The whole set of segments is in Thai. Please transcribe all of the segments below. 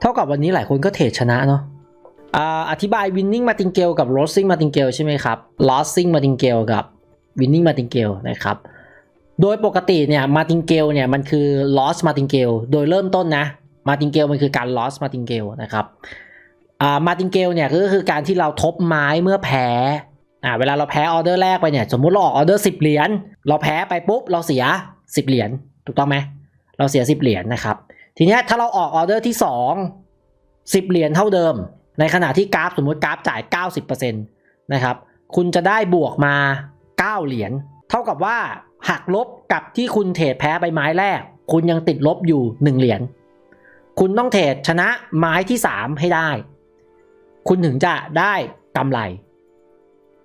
เท่ากับวันนี้หลายคนก็เทรดชนะเนาะอ่าอธิบาย winning martingale กับ losing martingale ใช่ไหมครับ losing martingale กับ winning martingale นะครับ โดยปกติเนี่ย martingale เนี่ยมันคือ loss martingale โดยเริ่มต้นนะ martingale มันคือการ loss martingale นะครับอ่า martingale เนี่ยก็คือการที่เราทบไม้เมื่อแพ้อ่าเวลาเราแพ้ออเดอร์แรกไปเนี่ย สมมุติเราออกออเดอร์10เหรียญเราแพ้ไปปุ๊บเราเสีย10เหรียญถูกต้องไหมเราเสีย10เหรียญนะครับ ทีนี้ถ้าเราออกออเดอร์ที่ 2 10 เหรียญเท่าเดิม ในขณะที่กราฟสมมุติกราฟจ่าย 90%นะครับ คุณจะได้บวกมา 9 เหรียญ เท่ากับว่าหักลบกับที่คุณเทรดแพ้ไปไม้แรก คุณยังติดลบอยู่ 1 เหรียญ คุณต้องเทรดชนะไม้ที่ 3 ให้ได้ คุณถึงจะได้กำไร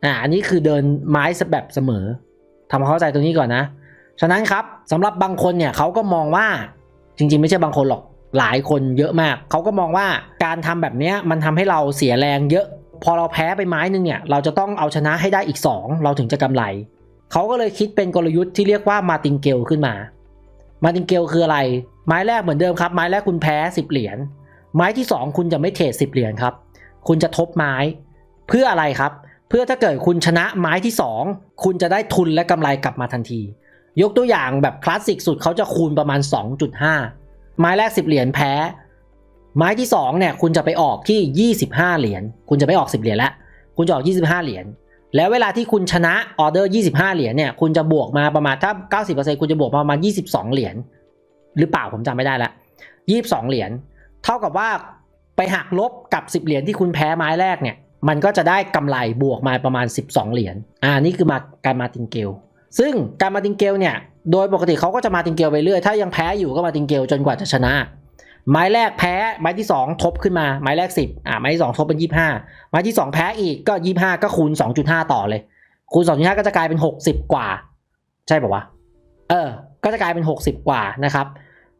อ่า อันนี้คือเดินไม้แบบเสมอทำความเข้าใจตรงนี้ก่อนนะ ฉะนั้นครับสำหรับบางคนเนี่ยเขาก็มองว่า จริงๆ ไม่ใช่บางคนหรอกหลายคนเยอะมาก เขาก็มองว่าการทำแบบนี้มันทำให้เราเสียแรงเยอะ พอเราแพ้ไปไม้หนึงเนี่ย เราจะต้องเอาชนะให้ได้อีก 2 เราถึงจะกำไร เขาก็เลยคิดเป็นกลยุทธ์ที่เรียกว่ามาติงเกลขึ้นมา มาติงเกลคืออะไร ไม้แรกเหมือนเดิมครับ ไม้แรกคุณแพ้ 10 เหรียญ ไม้ที่ 2 คุณจะไม่เทรด10 เหรียญครับ คุณจะทบไม้ เพื่ออะไรครับ เพื่อถ้าเกิดคุณชนะไม้ที่ 2 คุณจะได้ทุนและกำไรกลับมาทันที ยกตัวอย่างแบบคลาสสิกสุดเขาจะคูณประมาณ 2.5 ไม้แรก 10 เหรียญแพ้ ไม้ที่2เนี่ยคุณจะไปออกที่ 25 เหรียญคุณจะไม่ออก 10 เหรียญแล้วคุณจะออก 25 เหรียญแล้วเวลาที่คุณชนะออเดอร์ 25 เหรียญเนี่ยคุณจะบวกมาประมาณถ้า 90%คุณจะบวกมาประมาณ 22 เหรียญหรือเปล่าผมจำไม่ได้ละ22 เหรียญเท่ากับว่าไปหักลบกับ 10 เหรียญที่คุณแพ้ไม้แรกเนี่ยมันก็จะได้กำไรบวกมาประมาณ 12 เหรียญอ่านี่คือมาการมาติงเกล ซึ่งการมาติงเกลเนี่ย โดยปกติเขาก็จะมาติงเกลไปเรื่อย ถ้ายังแพ้อยู่ก็มาติงเกลจนกว่าจะชนะ ไม้แรกแพ้ ไม้ที่ 2 ทบขึ้นมา ไม้แรก 10 อ่า ไม้ที่ 2 ทบเป็น 25 ไม้ที่ 2 แพ้อีกก็ 25 ก็คูณ 2.5 ต่อเลย คูณ 2.5 ก็จะกลายเป็น 60 กว่า ใช่ป่าวะ เออ ก็จะกลายเป็น 60 กว่านะครับ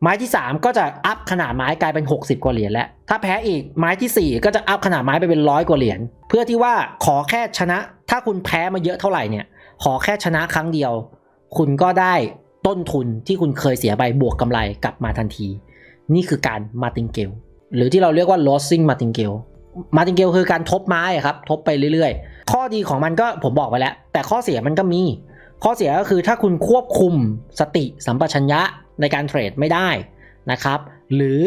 ไม้ที่ 3 ก็จะอัพขนาดไม้กลายเป็น 60 กว่าเหรียญแล้ว ถ้าแพ้อีกไม้ทีสี่4 ก็จะอัพขนาดไม้ไปเป็นร้อยกว่าเหรียญ เพื่อที่ว่าขอแค่ชนะ ถ้าคุณแพ้มาเยอะเท่าไหร่เนี่ย ขอแค่ชนะครั้งเดียว คุณก็ได้ต้นทุนที่คุณเคยเสียไปบวกกำไรกลับมาทันที นี่คือการมาติงเกลหรือที่เราเรียกว่า losing martingale มาติงเกลคือการทบไม้ครับทบไปเรื่อยๆ ข้อดีของมันก็ผมบอกไปแล้ว แต่ข้อเสียมันก็มี ข้อเสียก็คือถ้าคุณควบคุมสติสัมปชัญญะในการเทรดไม่ได้นะครับ หรือ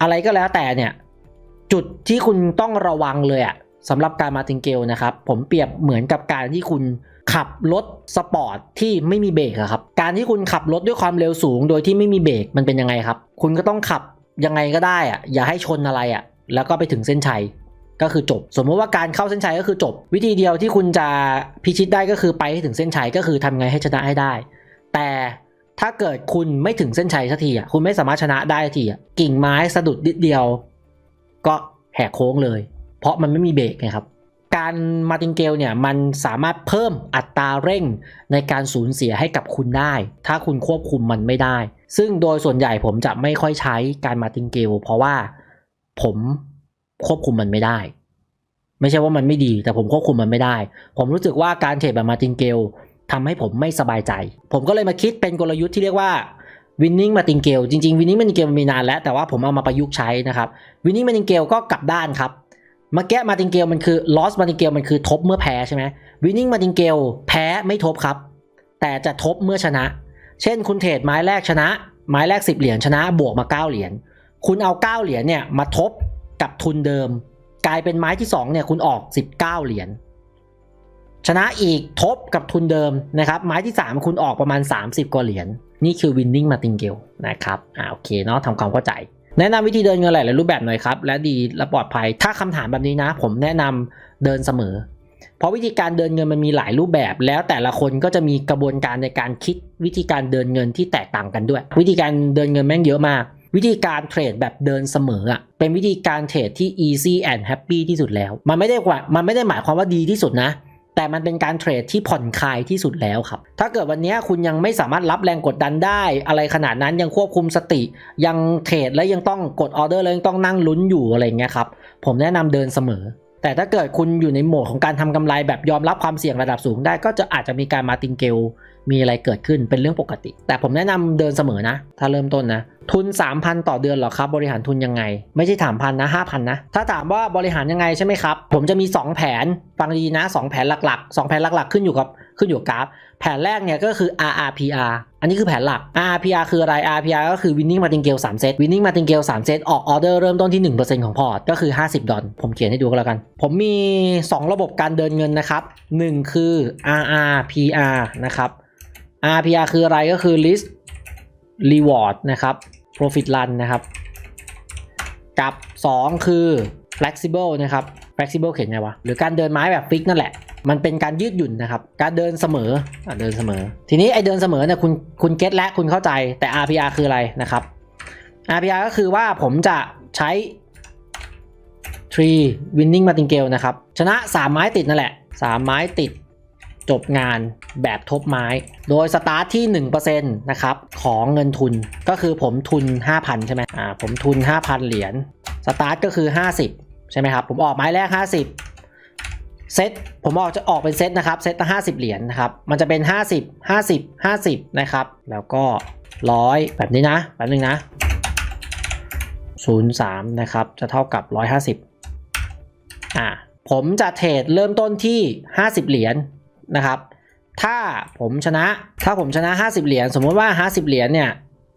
อะไรก็แล้วแต่เนี่ย จุดที่คุณต้องระวังเลยอะสำหรับการมาติงเกลนะครับ ผมเปรียบเหมือนกับการที่คุณ ขับรถสปอร์ตที่ไม่มีเบรกอะครับการที่คุณขับรถด้วยความเร็วสูง โดยที่ไม่มีเบรกมันเป็นยังไงครับ คุณก็ต้องขับยังไงก็ได้อะอย่าให้ชนอะไรอะแล้วก็ไปถึงเส้นชัยก็คือจบ สมมติว่าการเข้าเส้นชัยก็คือจบ วิธีเดียวที่คุณจะพิชิตได้ก็คือไปให้ถึงเส้นชัยก็คือทำไงให้ชนะให้ได้ แต่ถ้าเกิดคุณไม่ถึงเส้นชัยสักทีอะคุณไม่สามารถชนะได้สักทีอะกิ่งไม้สะดุดนิดเดียว ก็แหกโค้งเลย เพราะมันไม่มีเบรกไงครับ การมาติงเกลเนี่ยมันสามารถเพิ่มอัตราเร่งในการสูญเสียให้กับคุณได้ ถ้าคุณควบคุมมันไม่ได้ ซึ่งโดยส่วนใหญ่ผมจะไม่ค่อยใช้การมาติงเกลเพราะว่าผมควบคุมมันไม่ได้ ไม่ใช่ว่ามันไม่ดี แต่ผมควบคุมมันไม่ได้ ผมรู้สึกว่าการเทรดแบบมาติงเกลทำให้ผมไม่สบายใจ ผมก็เลยมาคิดเป็นกลยุทธ์ที่เรียกว่า winning martingale จริงๆ winning martingale มันมีนานแล้วแต่ว่าผมเอามาประยุกต์ใช้นะครับ winning martingale ก็กลับด้านครับ เมื่อกี้ martingale มันคือ loss martingale มันคือทบเมื่อแพ้ใช่ไหม winning martingale แพ้ไม่ทบครับ แต่จะทบเมื่อชนะ เช่นคุณเทรดไม้แรกชนะ ไม้แรก 10 เหรียญชนะบวกมา 9 เหรียญคุณเอา 9 เหรียญเนี่ยมาทบกับทุนเดิม กลายเป็นไม้ที่2เนี่ยคุณออก 19 เหรียญชนะอีกทบกับทุนเดิมนะครับไม้ที่ 3 คุณออกประมาณ 30 กว่าเหรียญนี่คือ winning martingale นะครับอ่าโอเคเนาะทำความเข้าใจ แนะนำวิธีเดินเงินหลายๆรูปแบบหน่อยครับ และดีและปลอดภัย ถ้าคำถามแบบนี้นะ ผมแนะนำเดินเสมอ เพราะวิธีการเดินเงินมันมีหลายรูปแบบ แล้วแต่ละคนก็จะมีกระบวนการในการคิดวิธีการเดินเงินที่แตกต่างกันด้วย วิธีการเดินเงินแม่งเยอะมาก วิธีการเทรดแบบเดินเสมออะเป็นวิธีการเทรดที่ easy and happy ที่สุดแล้ว มันไม่ได้ว่ามันไม่ได้หมายความว่าดีที่สุดนะ แต่มันเป็นการเทรดที่ผ่อนคลายที่สุดแล้วครับ ถ้าเกิดวันนี้คุณยังไม่สามารถรับแรงกดดันได้ อะไรขนาดนั้นยังควบคุมสติ ยังเทรดและยังต้องกดออเดอร์แล้วยังต้องนั่งลุ้นอยู่อะไรเงี้ยครับ ผมแนะนำเดินเสมอ แต่ถ้าเกิดคุณอยู่ในโหมดของการทำกำไรแบบยอมรับความเสี่ยงระดับสูงได้ก็จะอาจจะมีการมาติงเกลมีอะไรเกิดขึ้นเป็นเรื่องปกติ แต่ผมแนะนำเดินเสมอนะ ถ้าเริ่มต้นนะ ทุน 3,000 ต่อเดือนหรอครับ บริหารทุนยังไง ไม่ใช่ถามพันนะ5,000นะ ถ้าถามว่าบริหารยังไงใช่ไหมครับ ผมจะมี 2 แผน ฟังดีนะ 2 แผนหลักๆ 2 แผนหลักๆ ขึ้นอยู่กับขึ้นอยู่กับกราฟ แผนแรกเนี่ยก็คือ RRPR อันนี้คือแผนหลัก RRPR คืออะไร RRPR ก็คือ winning martingale 3 เซต winning martingale 3 เซต ออกออเดอร์เริ่มต้นที่ 1%ของพอร์ต ก็คือ 50 ดอลผมเขียนให้ดูก็แล้วกัน ผมมี 2 ระบบการเดินเงินนะครับ 1 คือ RRPR นะครับ RPR คืออะไรก็คือ list reward นะครับ profit run นะครับ กับ 2 คือ flexible นะครับ flexible เขียนไงวะ หรือการเดินไม้แบบฟิกนั่นแหละ มันเป็นการยืดหยุ่นนะครับ การเดินเสมออเดินเสมอ ทีนี้ไอเดินเสมอเนี่ยคุณคุณเก็ตและคุณเข้าใจแต่ RPR คืออะไรนะครับ RPR ก็คือว่าผมจะใช้ tree winning martingale นะครับ ชนะ 3 ไม้ติดนั่นแหละ 3 ไม้ติด จบงานแบบทบไม้ โดยสตาร์ทที่ 1%นะครับ ของเงินทุนก็คือผมทุน 5,000 ใช่ไหมอ่าผมทุน 5,000 เหรียญสตาร์ทก็คือ 50 ใช่ไหมครับ ผมออกไม้แรก 50 เซตผมออกจะออกเป็นเซตนะครับ เซตละ50 เหรียญนะครับ มันจะเป็น 50 50 50 นะครับ แล้วก็ 100 แบบนี้นะแบบนึงนะ 03 นะครับ จะเท่ากับ 150 อ่าผมจะเทรดเริ่มต้นที่ 50 เหรียญ นะครับ ถ้าผมชนะ ถ้าผมชนะ 50 เหรียญ สมมติว่า 50 เหรียญเนี่ย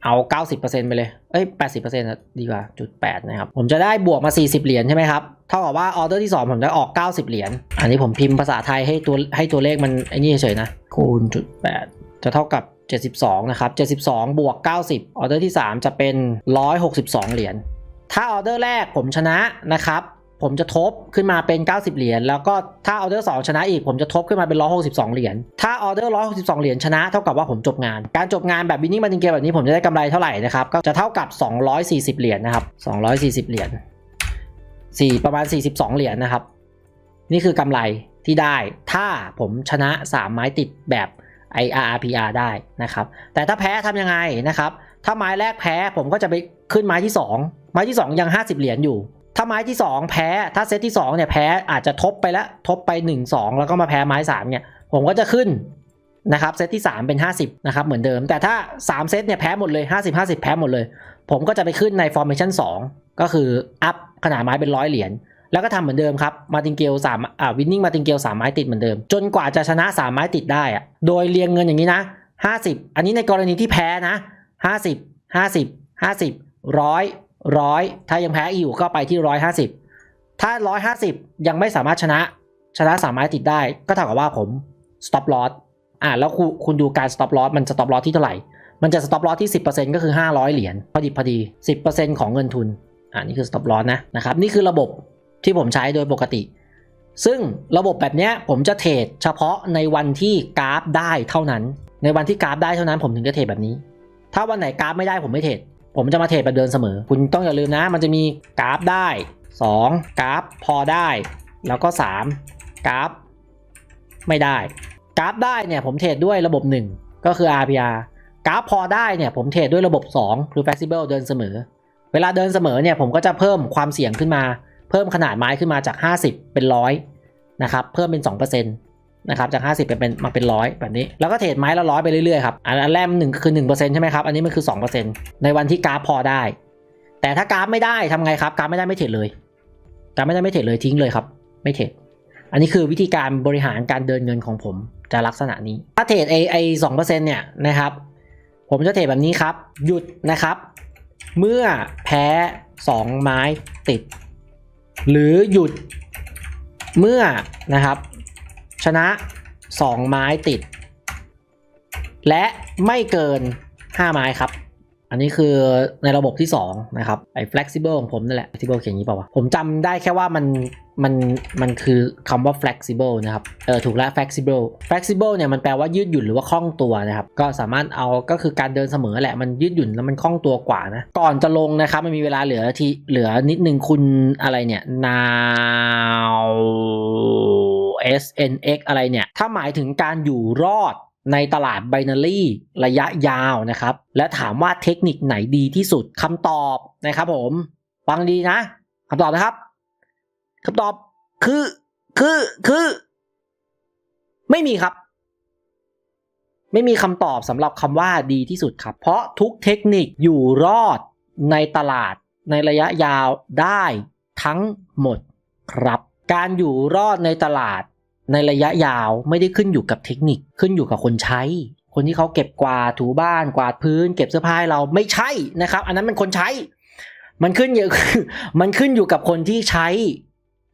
เอา 90%ไปเลย เอ้ย 80%นะดีกว่าจุด8นะครับ ผมจะได้บวกมา 40 เหรียญใช่ไหมครับ เท่ากับว่าออเดอร์ที่ 2 ผมได้ออก 90 เหรียญ อันนี้ผมพิมพ์ภาษาไทยให้ตัวให้ตัวเลขมันไอ้นี่เฉยๆนะ คูณจุด8จะเท่ากับ72 นะครับ 72 บวก 90 ออเดอร์ที่ 3 จะเป็น 162 เหรียญ ถ้าออเดอร์แรกผมชนะนะครับ ผมจะทบขึ้นมาเป็น 90 เหรียญแล้วก็ถ้าออเดอร์2ชนะอีกผมจะทบขึ้นมาเป็น 162 เหรียญถ้าออเดอร์ 162 เหรียญชนะเท่ากับว่าผมจบงาน การจบงานแบบวินนิ่งมาติงเกมแบบนี้ผมจะได้กำไรเท่าไหร่นะครับก็จะเท่ากับ 240 เหรียญนะครับ240 เหรียญ4ประมาณ 42 เหรียญนะครับ นี่คือกำไรที่ได้ถ้าผมชนะ 3 ไม้ติดแบบ IRPR ได้นะครับ แต่ถ้าแพ้ทำยังไงนะครับ ถ้าไม้แรกแพ้ผมก็จะไปขึ้นไม้ที่ 2 ไม้ที่ 2 ยัง 50 เหรียญอยู่ ถ้าไม้ที่ 2 แพ้ถ้าเซตที่2เนี่ยแพ้อาจจะทบไปแล้วทบไป 1 2 แล้วก็มาแพ้ไม้3เนี่ยผมก็จะขึ้นนะครับเซตที่ 3 เป็น 50นะครับเหมือนเดิม แต่ถ้า 3 เซตเนี่ยแพ้หมดเลย 50 50 แพ้หมดเลย ผมก็จะไปขึ้นใน formation 2 ก็คืออัพขนาดไม้เป็นร้อยเหรียญแล้วก็ทำเหมือนเดิมครับมาติงเกลสามอ่าวินนิ่งมาติงเกลสามไม้ติดเหมือนเดิม จนกว่าจะชนะสามไม้ติดได้อะโดยเรียงเงินอย่างนี้นะห้าสิบอันนี้ในกรณีที่แพ้นะห้าสิบห้าสิบห้าสิบ ร้อยถ้ายังแพ้อยู่ก็ไปที่ร้อยห้าสิบถ้าร้อยห้าสิบยังไม่สามารถชนะ ชนะสามไม้ติดได้ ก็เท่ากับว่าผม stop loss อ่าแล้วคุณคุณดูการ stop loss มัน stop loss ที่เท่าไหร่ มันจะ stop loss ที่ 10%ก็คือ 500 เหรียญพอดีพอดี 10%ของเงินทุนอ่านี่คือ stop loss นะนะครับนี่คือระบบที่ผมใช้โดยปกติ ซึ่งระบบแบบเนี้ยผมจะเทรดเฉพาะในวันที่กราฟได้เท่านั้น ในวันที่กราฟได้เท่านั้นผมถึงจะเทรดแบบนี้ ถ้าวันไหนกราฟไม่ได้ผมไม่เทรด ผมจะมาเทรดแบบเดินเสมอ คุณต้องอย่าลืมนะ มันจะมีกราฟได้ 2 กราฟพอได้ แล้วก็ 3 กราฟ ไม่ได้ กราฟได้เนี่ยผมเทรดด้วยระบบ 1 ก็คือ RPR กราฟพอได้เนี่ยผมเทรดด้วยระบบ 2 คือ flexible เดินเสมอ เวลาเดินเสมอเนี่ยผมก็จะเพิ่มความเสี่ยงขึ้นมา เพิ่มขนาดไม้ขึ้นมาจาก 50 เป็นร้อยนะครับเพิ่มเป็น 2% นะครับจาก 50 เป็นเป็นมาเป็นร้อยแบบนี้ แล้วก็เทรดไม้ละร้อยไปเรื่อยๆครับอันแรกหนึ่งคือ1%ใช่ไหมครับอันนี้มันคือ 2%ในวันที่กราฟพอได้ แต่ถ้ากราฟไม่ได้ทำไงครับกราฟไม่ได้ไม่เทรดเลยกราฟไม่ได้ไม่เทรดเลยทิ้งเลยครับ ไม่เทรดอันนี้คือวิธีการบริหารการเดินเงินของผมจะลักษณะนี้ ถ้าเทรดไอไอสองเปอร์เซ็นต์เนี่ยนะครับ ผมจะเทรดแบบนี้ครับ หยุดนะครับ เมื่อแพ้ 2 ไม้ติด หรือหยุดเมื่อนะครับ ชนะ 2 ไม้ติด และไม่เกิน 5 ไม้ครับ อันนี้คือในระบบที่ 2 นะครับ ไอ้ flexible ของผมนั่นแหละ flexible เขียนอย่างนี้เปล่าวะผมจำได้แค่ว่ามันมันมันคือคำว่า flexible นะครับ เออถูกแล้ว flexible flexible เนี่ยมันแปลว่ายืดหยุ่นหรือว่าคล่องตัวนะครับ ก็สามารถเอาก็คือการเดินเสมอแหละ มันยืดหยุ่นแล้วมันคล่องตัวกว่านะ ก่อนจะลงนะครับ มันมีเวลาเหลือทีเหลือนิดนึงคุณอะไรเนี่ย S N X อะไรเนี่ย ถ้าหมายถึงการอยู่รอดในตลาด binary ระยะยาวนะครับ และถามว่าเทคนิคไหนดีที่สุดคำตอบนะครับผม ฟังดีนะคำตอบนะครับคำตอบคือ คือ คือ ไม่มีครับ ไม่มีคำตอบสำหรับคำว่าดีที่สุดครับ เพราะทุกเทคนิคอยู่รอดในตลาดในระยะยาวได้ทั้งหมดครับ การอยู่รอดในตลาด ในระยะยาวไม่ได้ขึ้นอยู่กับเทคนิคขึ้นอยู่กับคนใช้ คนที่เขาเก็บกวาดถูบ้านกวาดพื้น เก็บเสื้อผ้าให้เราไม่ใช่นะครับ อันนั้นมันคนใช้ มันขึ้นอยู่มันขึ้นอยู่กับคนที่ใช้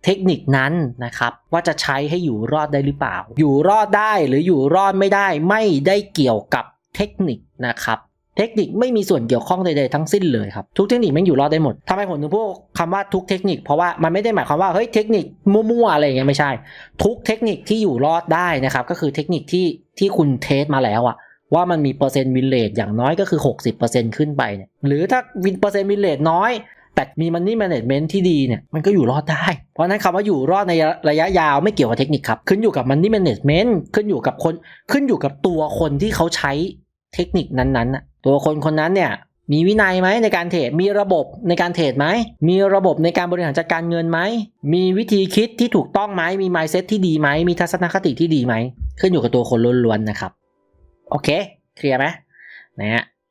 เทคนิคนั้นนะครับ ว่าจะใช้ให้อยู่รอดได้หรือเปล่า อยู่รอดได้หรืออยู่รอดไม่ได้ไม่ได้เกี่ยวกับเทคนิคนะครับ เทคนิคไม่มีส่วนเกี่ยวข้องใดๆทั้งสิ้นเลยครับ ทุกเทคนิคแม่งอยู่รอดได้หมดทำไมผมถึงพูดคำว่าทุกเทคนิค เพราะว่ามันไม่ได้หมายความว่าเฮ้ยเทคนิคมั่วๆอะไรอย่างเงี้ยไม่ใช่ ทุกเทคนิคที่อยู่รอดได้นะครับ ก็คือเทคนิคที่ที่คุณเทสมาแล้วอะว่ามันมีเปอร์เซ็นต์วินเลทอย่างน้อยก็คือ 60%ขึ้นไปเนี่ยหรือถ้าวินเปอร์เซ็นต์วินเลทน้อย แต่มีมันนี่แมネจเมนต์ที่ดีเนี่ยมันก็อยู่รอดได้ เพราะฉะนั้นคำว่าอยู่รอดในระยะยาวไม่เกี่ยวกับเทคนิคครับขึ้นอยู่กับมันนี่แมネจเมนต์ขึ้นอยู่กับคนขึ้นอยู่กับตัวคนที่เขาใช้เทคนิคนั้นๆน่ะ ตัวคนคนนั้นเนี่ยมีวินัยไหมในการเทรด มีระบบในการเทรดไหม มีระบบในการบริหารจัดการเงินไหม มีวิธีคิดที่ถูกต้องไหม มี mindset ที่ดีไหม มีทัศนคติที่ดีไหม ขึ้นอยู่กับตัวคนล้วนๆนะครับ โอเค เคลียร์ไหมนะฮะ